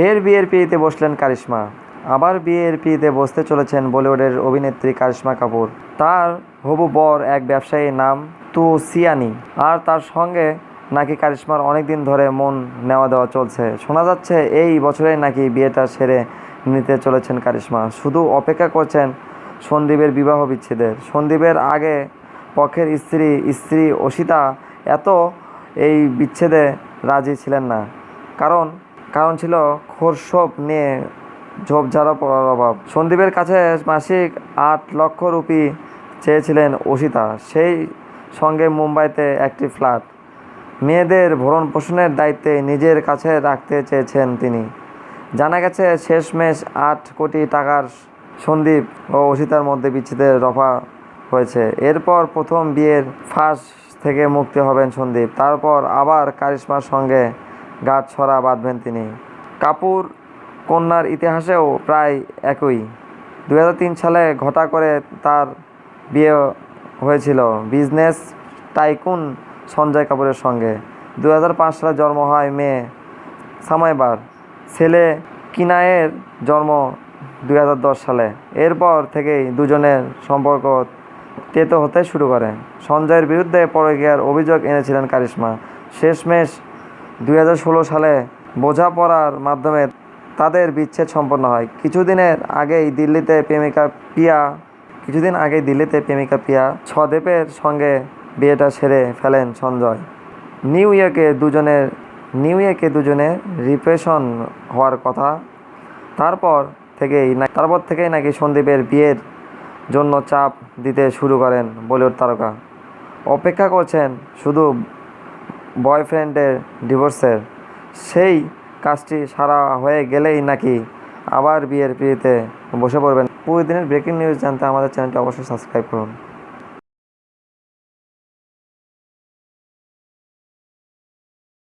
ফের বিয়ের বসলেন কারিশ্মা। আবার বিয়ের পিড়িতে বসতে চলেছেন বলিউডের অভিনেত্রী কারিশ্মা কাপুর। তার হবু বর এক ব্যবসায়ীর নাম তু সিয়ানি। আর তার সঙ্গে নাকি কারিশ্মার অনেক দিন ধরে মন নেওয়া দেওয়া চলছে। শোনা যাচ্ছে এই বছরেই নাকি বিয়েটা সেরে নিতে চলেছেন কারিশ্মা। শুধু অপেক্ষা করছেন সন্দীপের বিবাহ বিচ্ছেদের। সন্দীপের আগে পক্ষের স্ত্রী স্ত্রী অসিতা এত এই বিচ্ছেদে রাজি ছিলেন না। কারণ কারণ ছিল খোরসব নিয়ে ঝোপঝাড়া পড়ার অভাব। সন্দীপের কাছে মাসিক আট লক্ষ রুপি চেয়েছিলেন অসিতা। সেই সঙ্গে মুম্বাইতে একটি ফ্ল্যাট। মেয়েদের ভরণ পোষণের দায়িত্বে নিজের কাছে রাখতে চেয়েছেন তিনি। জানা গেছে, শেষমেশ আট কোটি টাকার সন্দীপ ও অসিতার মধ্যে বিচ্ছেদের রফা হয়েছে। এরপর প্রথম বিয়ের ফাঁস থেকে মুক্তি হবেন সন্দীপ। তারপর আবার কারিশ্মার সঙ্গে গাছ ছড়া বাঁধবেন তিনি। কাপুর কন্যার ইতিহাসেও প্রায় একই। দু হাজার তিন সালে ঘটা করে তার বিয়ে হয়েছিল বিজনেস টাইকুন সঞ্জয় কাপুরের সঙ্গে। দু হাজার পাঁচ সালে জন্ম হয় মেয়ে সামাইবার। ছেলে কিনায়ের জন্ম দু হাজার দশ সালে। এরপর থেকেই দুজনের সম্পর্ক তেতো হতে শুরু করে। সঞ্জয়ের বিরুদ্ধে পরকীয়ার অভিযোগ এনেছিলেন কারিশ্মা। শেষমেশ দুই হাজার ষোলো সালে বোঝাপড়ার মাধ্যমে তাদের বিচ্ছেদ সম্পন্ন হয়। কিছুদিনের আগেই দিল্লিতে প্রেমিকা পিয়া, কিছুদিন আগেই দিল্লিতে প্রেমিকা পিয়া ছদেপের সঙ্গে বিয়েটা সেরে ফেলেন সঞ্জয়। নিউ ইয়র্কে দুজনের, নিউ ইয়র্কে দুজনে রিপ্রেশন হওয়ার কথা। তারপর থেকেই না, তারপর থেকেই নাকি সন্দীপের বিয়ের জন্য চাপ দিতে শুরু করেন বলিউড তারকা। অপেক্ষা করছেন শুধু বয়ফ্রেন্ডের ডিভোর্সের সেই কাজটি সারা হয়ে গেলেই নাকি আবার বিয়ের পিড়িতে বসে পড়বেন। পুরো দিনের ব্রেকিং নিউজ জানতে আমাদের চ্যানেলটি অবশ্যই সাবস্ক্রাইব করুন।